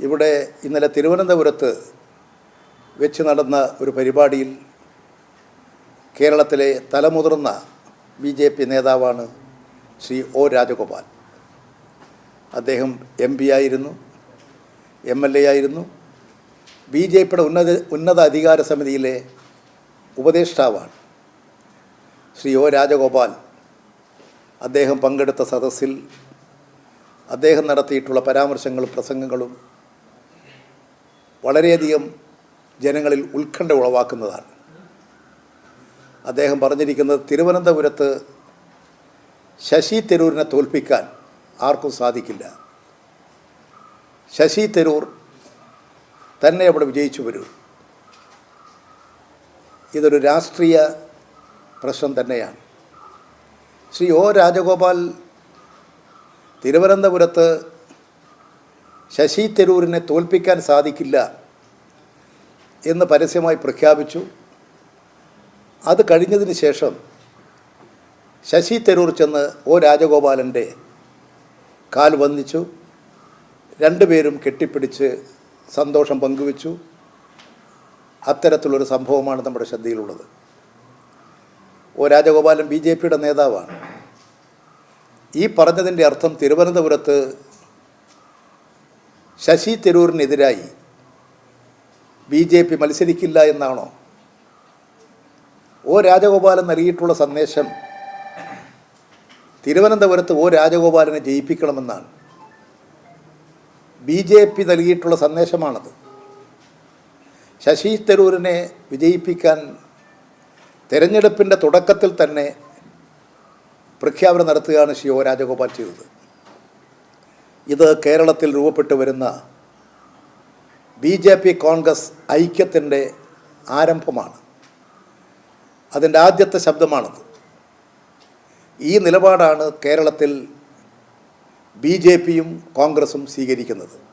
ഇവിടെ ഇന്നലെ തിരുവനന്തപുരത്ത് വെച്ച് നടന്ന ഒരു പരിപാടിയിൽ കേരളത്തിലെ തലമുതിർന്ന ബി ജെ പി നേതാവാണ് ശ്രീ ഒ രാജഗോപാൽ. അദ്ദേഹം എം പി ആയിരുന്നു എം എൽ എ ആയിരുന്നു. ബി ജെ പിയുടെ ഉന്നത ഉന്നത അധികാര സമിതിയിലെ ഉപദേഷ്ടാവാണ് ശ്രീ ഒ രാജഗോപാൽ. അദ്ദേഹം പങ്കെടുത്ത സദസ്സിൽ അദ്ദേഹം നടത്തിയിട്ടുള്ള പരാമർശങ്ങളും പ്രസംഗങ്ങളും വളരെയധികം ജനങ്ങളിൽ ഉത്കണ്ഠ ഉളവാക്കുന്നതാണ്. അദ്ദേഹം പറഞ്ഞിരിക്കുന്നത് തിരുവനന്തപുരത്ത് ശശി തരൂരിനെ തോൽപ്പിക്കാൻ ആർക്കും സാധിക്കില്ല. ശശി തരൂർ തന്നെ അവിടെ വിജയിച്ചു വരൂ. ഇതൊരു രാഷ്ട്രീയ പ്രശ്നം തന്നെയാണ്. ശ്രീ ഒ രാജഗോപാൽ തിരുവനന്തപുരത്ത് ശശി തരൂരിനെ തോൽപ്പിക്കാൻ സാധിക്കില്ല എന്ന് പരസ്യമായി പ്രഖ്യാപിച്ചു. അത് കഴിഞ്ഞതിന് ശേഷം ശശി തരൂർ ചെന്ന് ഒ രാജഗോപാലന്റെ കാൽ വന്നിച്ചു രണ്ടുപേരും കെട്ടിപ്പിടിച്ച് സന്തോഷം പങ്കുവച്ചു. അത്തരത്തിലൊരു സംഭവമാണ് നമ്മുടെ ശ്രദ്ധയിലുള്ളത്. ഒ രാജഗോപാലൻ ബി ജെ പിയുടെ നേതാവാണ്. ഈ പറഞ്ഞതിന്റെ അർത്ഥം തിരുവനന്തപുരത്ത് ശശി തരൂരിനെതിരായി ബി ജെ പി മത്സരിക്കില്ല എന്നാണോ? ഒ രാജഗോപാലൻ നൽകിയിട്ടുള്ള സന്ദേശം തിരുവനന്തപുരത്ത് ഒ രാജഗോപാലനെ ജയിപ്പിക്കണമെന്നാണ്. ബി ജെ പി നൽകിയിട്ടുള്ള സന്ദേശമാണത്. ശശി തരൂരിനെ വിജയിപ്പിക്കാൻ തെരഞ്ഞെടുപ്പിന്റെ തുടക്കത്തിൽ തന്നെ പ്രഖ്യാപനം നടത്തുകയാണ് ശ്രീ ഒ രാജഗോപാൽ ചെയ്തത്. ഇത് കേരളത്തിൽ രൂപപ്പെട്ടു വരുന്ന ബി ജെ പി കോൺഗ്രസ് ഐക്യത്തിന്റെ ആരംഭമാണ്. അതിന്റെ ആദ്യത്തെ ശബ്ദമാണത്. ഈ നിലപാടാണ് കേരളത്തിൽ ബി ജെ പിയും കോൺഗ്രസും സ്വീകരിക്കുന്നത്.